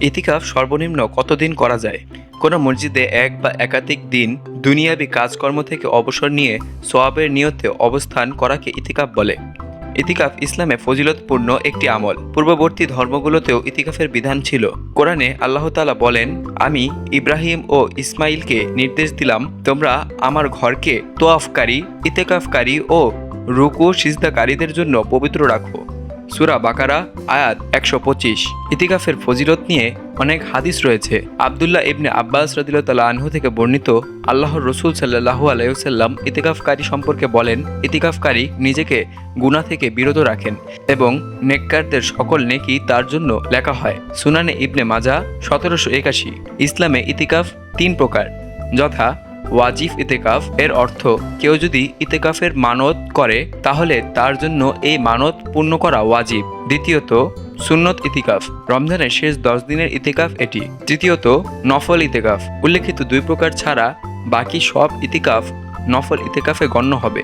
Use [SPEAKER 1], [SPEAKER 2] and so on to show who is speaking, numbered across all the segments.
[SPEAKER 1] ইতিকাফ সর্বনিম্ন কতদিন করা যায়? কোনো মসজিদে এক বা একাধিক দিন দুনিয়াবি কাজকর্ম থেকে অবসর নিয়ে সোয়াবের নিয়তে অবস্থান করাকে ইতিকাফ বলে। ইতিকাফ ইসলামে ফজিলতপূর্ণ একটি আমল। পূর্ববর্তী ধর্মগুলোতেও ইতিকাফের বিধান ছিল। কোরআনে আল্লাহ তাআলা বলেন, আমি ইব্রাহিম ও ইসমাইলকে নির্দেশ দিলাম, তোমরা আমার ঘরকে তোয়াফকারী, ইতেকাফকারী ও রুকু সিজদাকারীদের জন্য পবিত্র রাখো। সুরা বাকারা, আয়াত একশো পঁচিশ। ইতিকাফের ফজিলত নিয়ে অনেক হাদিস রয়েছে। আবদুল্লাহ ইবনে আব্বাস রদিল্লা আনহু থেকে বর্ণিত আল্লাহর রসুল সাল্লাহু আলাইসাল্লাম ইতিকাফকারী সম্পর্কে বলেন, ইতিকাফকারী নিজেকে গুণা থেকে বিরত রাখেন এবং নেককারদের সকল নেকি তার জন্য লেখা হয়। সুনানে ইবনে মাজা সতেরোশো একাশি। ইসলামে ইতিকাফ তিন প্রকার, যথা ওয়াজিফ ইতেকাফ এর অর্থ, কেউ যদি ইতেকাফের মানত করে, তাহলে তার জন্য এই মানত পূর্ণ করা ওয়াজিব। দ্বিতীয়ত, সুন্নত ইতিকাফ। রমজানের শেষ দশ দিনের ইতিকাফ এটি। তৃতীয়ত, নফল ইতেকাফ। উল্লেখিত দুই প্রকার ছাড়া বাকি সব ইতিকাফ নফল ইতেকাফে গণ্য হবে।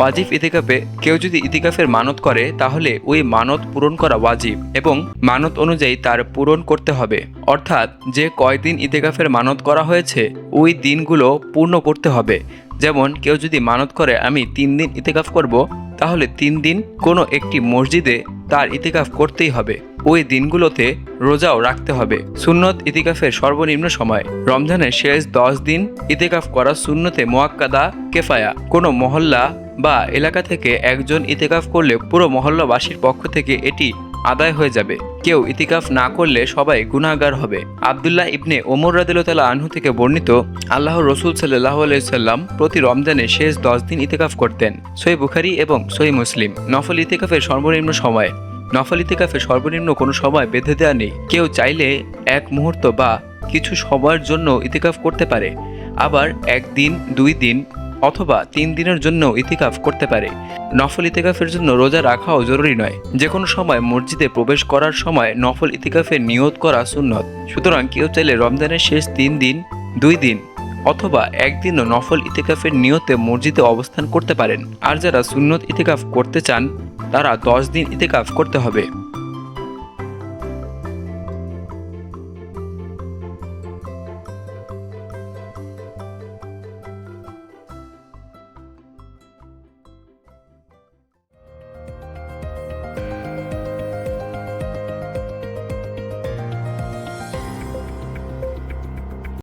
[SPEAKER 1] ওয়াজিব ইতিকাফে, কেউ যদি ইতিকাফের মানত করে, তাহলে ওই মানত পূরণ করা ওয়াজিব এবং মানত অনুযায়ী তার পূরণ করতে হবে। অর্থাৎ, যে কয়দিন ইতিকাফের মানত করা হয়েছে, ওই দিনগুলো পূর্ণ করতে হবে। যেমন, কেউ যদি মানত করে, আমি তিন দিন ইতিকাফ করব তাহলে তিন দিন কোনো একটি মসজিদে তার ইতিকাফ করতেই হবে। ওই দিনগুলোতে রোজাও রাখতে হবে। সুন্নত ইতিকাফের সর্বনিম্ন সময়। রমজানের শেষ দশ দিন ইতিকাফ করা সুন্নতে মোয়াক্কাদা, কেফায়া। কোনো মহল্লা বা এলাকা থেকে একজন ইতিকাফ করলে পুরো মহল্লাবাসীর পক্ষ থেকে এটি আদায় হয়ে যাবে। কেউ ইতিকাফ না করলে সবাই গুনাহগার হবে। আবদুল্লাহ ইবনে ওমর রাদিল্লা আনহু থেকে বর্ণিত আল্লাহ রসুল সাল্লাহ আলাইসাল্লাম প্রতি রমজানে শেষ দশ দিন ইতিকাফ করতেন। সই বুখারি এবং সই মুসলিম। নফল ইতিকাফের সর্বনিম্ন সময়। নফল ইতিকাফে সর্বনিম্ন কোনো সময় বেঁধে দেওয়া নেই। কেউ চাইলে এক মুহূর্ত বা কিছু সময়ের জন্য ইতিকাফ করতে পারে। আবার একদিন, দুই দিন অথবা তিন দিনের জন্য ইতিকাফ করতে পারে। নফল ইতিকাফের জন্য রোজা রাখাও জরুরি নয়। যে কোনো সময় মসজিদে প্রবেশ করার সময় নফল ইতিকাফের নিয়ত করা সুন্নত। সুতরাং কেউ চাইলে রমজানের শেষ তিন দিন, দুই দিন অথবা একদিনও নফল ইতিকাফের নিয়তে মসজিদে অবস্থান করতে পারেন। আর যারা সুন্নত ইতিকাফ করতে চান, তারা দশ দিন ইতিকাফ করতে হবে।